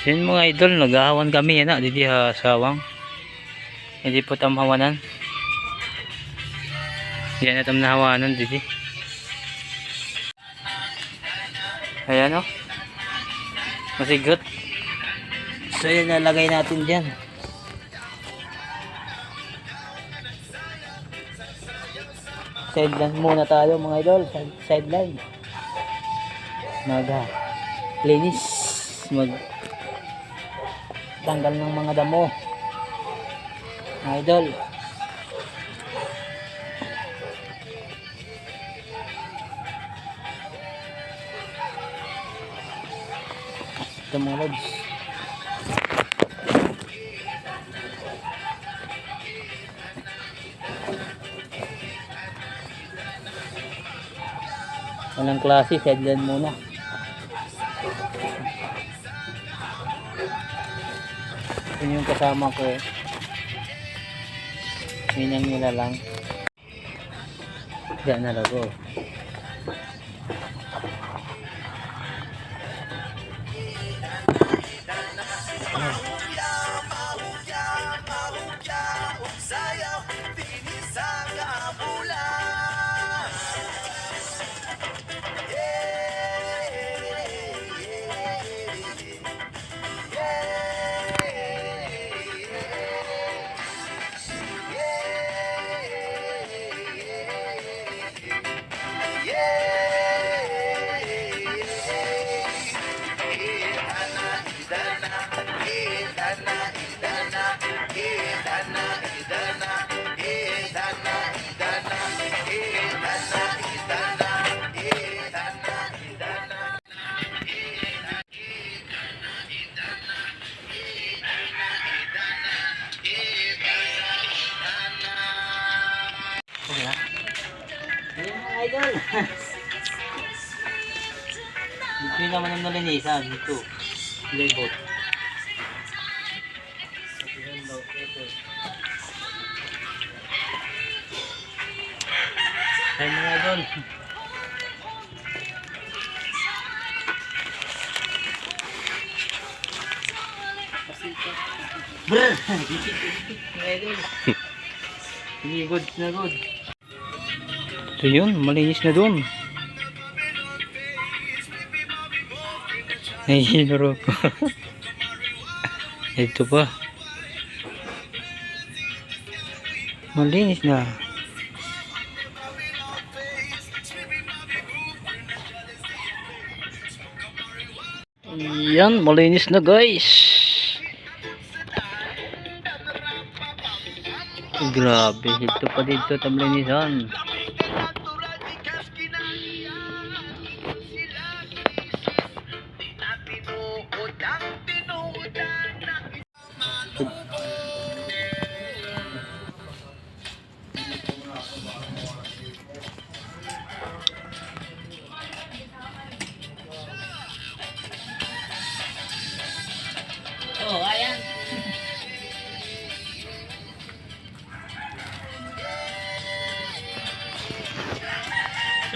Sin mga idol, nagahawan kami yan na, didi ha sawang. Hindi po tamahawanan. Yan na tam nahawanan didi. Ayan o. Masigot. So yan nalagay natin dyan. Sideline muna tayo mga idol. Side- Sideline. Maga. Linis. Mag tanggal ng mga damo. Idol. Ito mga lods. Walang klase, sideline muna. Yun yung kasama ko. Minang nila lang. Diyan na lago. Yung naman ang nalinisan. Dito. Labot. Ayun mga idol. Brr! Sige, good na good. Ito yun, malinis na dun. Ay, hinuro ko. Ito pa. Malinis na. Yan, malinis na guys. Grabe, ito pa dito tablinisan.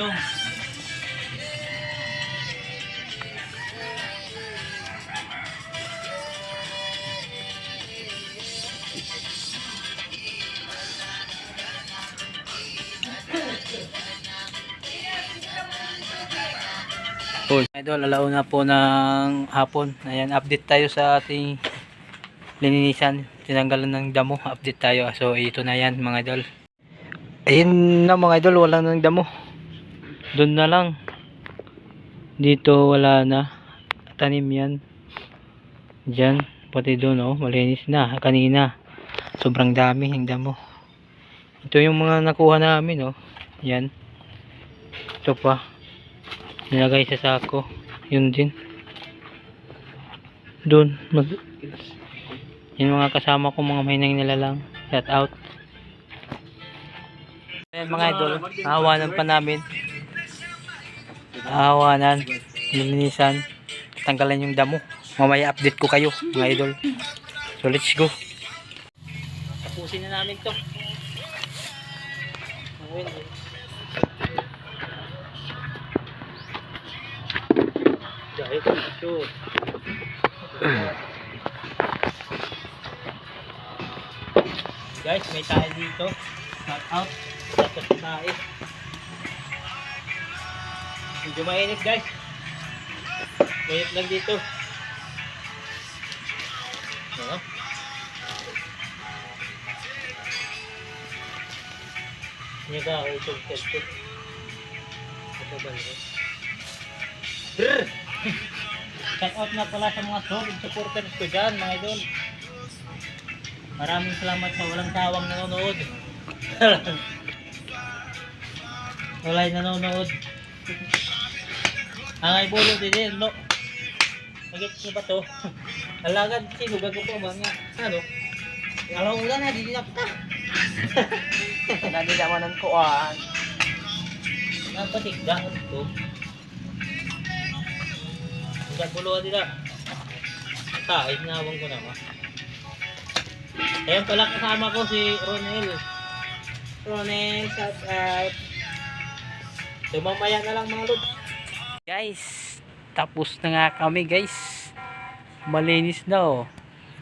So, Oh, idol, alauna po ng hapon. Ayan, update tayo sa ating lininisan. Tinanggalan ng damo. Update tayo. So, ito na yan mga idol. Ayun na mga idol, wala nang damo. Doon na lang. Dito wala na. Tanim yan. Diyan. Pati doon oh, malinis na. Kanina. Sobrang dami yung damo. Ito yung mga nakuha namin oh. Yan. Ito pa. Nilagay sa sako. Yun din. Doon. Yung mga kasama ko mga mahinang nila lang. Shout out. Ayan mga idol. Ahawanan pa namin. Ahawanan. Lilinisan. Tanggalan yung damo. Mamaya update ko kayo mga idol. So let's go. Tapusin na namin to. Ito. Guys, may tayo dito. Shout out. Tapos tayo. Medyo mainit guys. Mainit lang dito. Ano? Hindi ka usog testo. Ito ba yun? Brrr! Shout out na pala sa mga solid supporters ko dyan, mga idol. Maraming salamat sa walang tawang nanonood. Walay nanonood. Ang ay bulo din no. Magit niyo ba to? Alagad sino gago po mga ano? Alam mo na di na pa. Lagi naman ang kuwan. Napatigdaan to. Sa bulo nila. Tais nawang ko naman. Ayun pala kasama ko si Ronel. Ronel, shout out. So mamaya na lang mga lods. Guys, tapos na nga kami guys. Malinis na oh.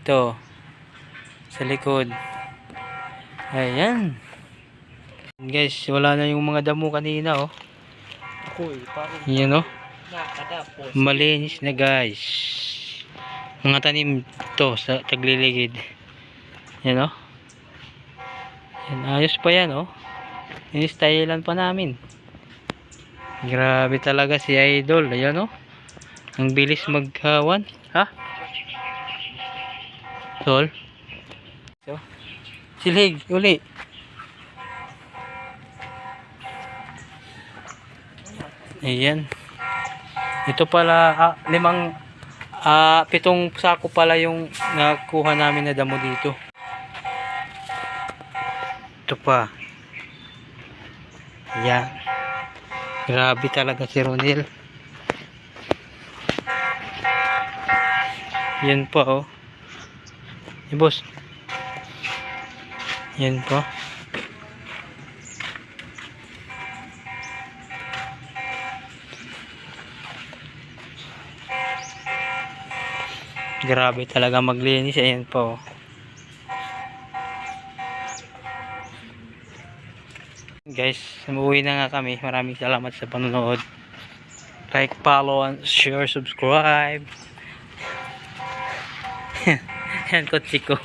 Ito. Sa likod. Ayan. Guys, wala na yung mga damo kanina oh. Ako eh, parang Yan oh. Malinis na guys. Mga tanim to sa tagliligid. Yan oh. Ayos pa yan oh. Ini-stylean pa namin. Grabe talaga si Idol. Ayan oh. Ang bilis magkawan. Ha? Sol? So, silig, uli. Ayan. Ito pala, ah, limang, ah, pitong sako pala yung nakuha namin na damo dito. Ito pa. Yan. Grabe talaga si Ronil. Yan pa oh. Eh, boss. Yan pa. Grabe talaga maglinis. Ayan po. Guys, umuwi na nga kami. Maraming salamat sa panonood. Like, follow, and share, subscribe. Yan, kotse ko.